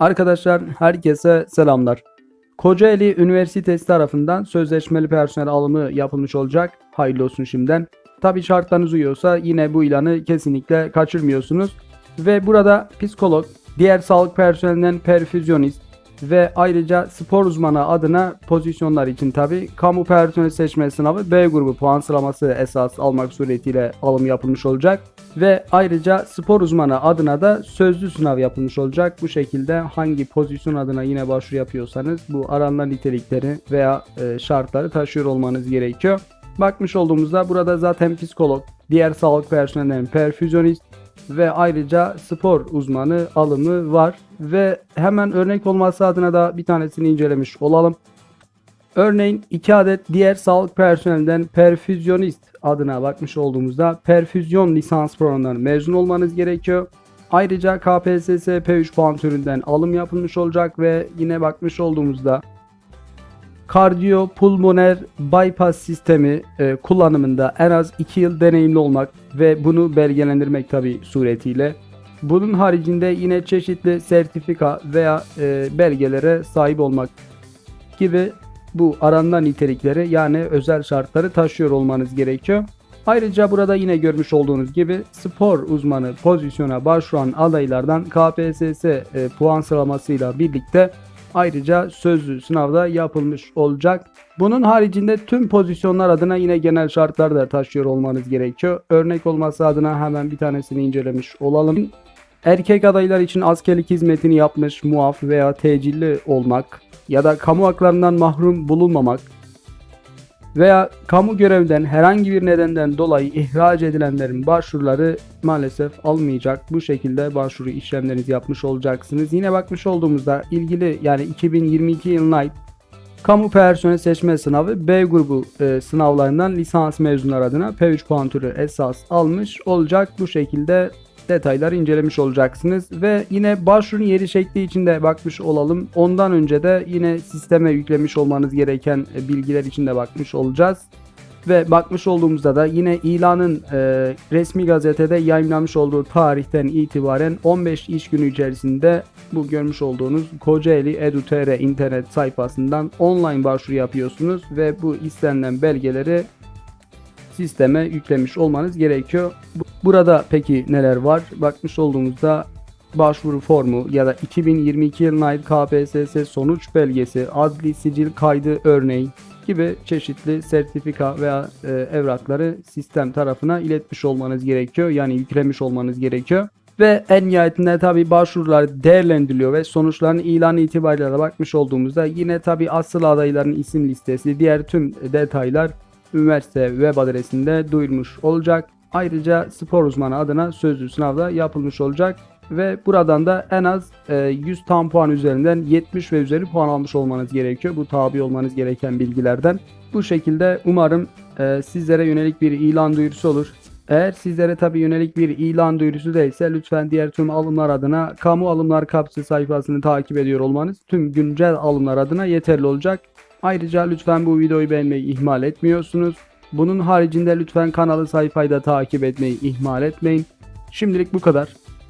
Arkadaşlar herkese selamlar. Kocaeli Üniversitesi tarafından sözleşmeli personel alımı yapılmış olacak. Hayırlı olsun şimdiden. Tabi şartlarınız uyuyorsa yine bu ilanı kesinlikle kaçırmıyorsunuz. Ve burada psikolog, diğer sağlık personelinden perfüzyonist ve ayrıca spor uzmanı adına pozisyonlar için tabi kamu personel seçme sınavı B grubu puan sıralaması esas almak suretiyle alım yapılmış olacak. Ve ayrıca spor uzmanı adına da sözlü sınav yapılmış olacak. Bu şekilde hangi pozisyon adına yine başvuru yapıyorsanız bu aranan nitelikleri veya e, şartları taşıyor olmanız gerekiyor. Bakmış olduğumuzda burada zaten psikolog, diğer sağlık personelinden perfüzyonist ve ayrıca spor uzmanı alımı var. Ve hemen örnek olması adına da bir tanesini incelemiş olalım. Örneğin 2 adet diğer sağlık personelinden perfüzyonist adına bakmış olduğumuzda perfüzyon lisans programından mezun olmanız gerekiyor. Ayrıca KPSS P3 puan türünden alım yapılmış olacak ve yine bakmış olduğumuzda kardiyopulmoner bypass sistemi e, kullanımında en az 2 yıl deneyimli olmak ve bunu belgelendirmek tabi suretiyle. Bunun haricinde yine çeşitli sertifika veya e, belgelere sahip olmak gibi bu aranan nitelikleri yani özel şartları taşıyor olmanız gerekiyor. Ayrıca burada yine görmüş olduğunuz gibi spor uzmanı pozisyona başvuran adaylardan KPSS e, puan sıralamasıyla birlikte ayrıca sözlü sınavda yapılmış olacak. Bunun haricinde tüm pozisyonlar adına yine genel şartlar da taşıyor olmanız gerekiyor. Örnek olması adına hemen bir tanesini incelemiş olalım. Erkek adaylar için askerlik hizmetini yapmış muaf veya tecilli olmak ya da kamu haklarından mahrum bulunmamak veya kamu görevden herhangi bir nedenden dolayı ihraç edilenlerin başvuruları maalesef almayacak. Bu şekilde başvuru işlemlerinizi yapmış olacaksınız. Yine bakmış olduğumuzda ilgili yani 2022 yılına ait Kamu personel seçme sınavı B grubu e, sınavlarından lisans mezunlar adına P3 puan türü esas almış olacak. Bu şekilde detayları incelemiş olacaksınız ve yine başvurun yeri şekli için de bakmış olalım. Ondan önce de yine sisteme yüklemiş olmanız gereken e, bilgiler için de bakmış olacağız. Ve bakmış olduğumuzda da yine ilanın e, resmi gazetede yayınlanmış olduğu tarihten itibaren 15 iş günü içerisinde bu görmüş olduğunuz Kocaeli Edu.tr internet sayfasından online başvuru yapıyorsunuz ve bu istenilen belgeleri sisteme yüklemiş olmanız gerekiyor. Bu- Burada peki neler var? Bakmış olduğumuzda başvuru formu ya da 2022 yılına ait KPSS sonuç belgesi, adli sicil kaydı örneği gibi çeşitli sertifika veya e, evrakları sistem tarafına iletmiş olmanız gerekiyor. Yani yüklemiş olmanız gerekiyor. Ve en nihayetinde tabi başvurular değerlendiriliyor ve sonuçların ilanı itibariyle de bakmış olduğumuzda yine tabi asıl adayların isim listesi, diğer tüm detaylar üniversite web adresinde duyurmuş olacak. Ayrıca spor uzmanı adına sözlü sınavda yapılmış olacak ve buradan da en az e, 100 tam puan üzerinden 70 ve üzeri puan almış olmanız gerekiyor. Bu tabi olmanız gereken bilgilerden. Bu şekilde umarım e, sizlere yönelik bir ilan duyurusu olur. Eğer sizlere tabi yönelik bir ilan duyurusu değilse lütfen diğer tüm alımlar adına kamu alımlar kapsı sayfasını takip ediyor olmanız tüm güncel alımlar adına yeterli olacak. Ayrıca lütfen bu videoyu beğenmeyi ihmal etmiyorsunuz. Bunun haricinde lütfen kanalı sayfayı da takip etmeyi ihmal etmeyin. Şimdilik bu kadar.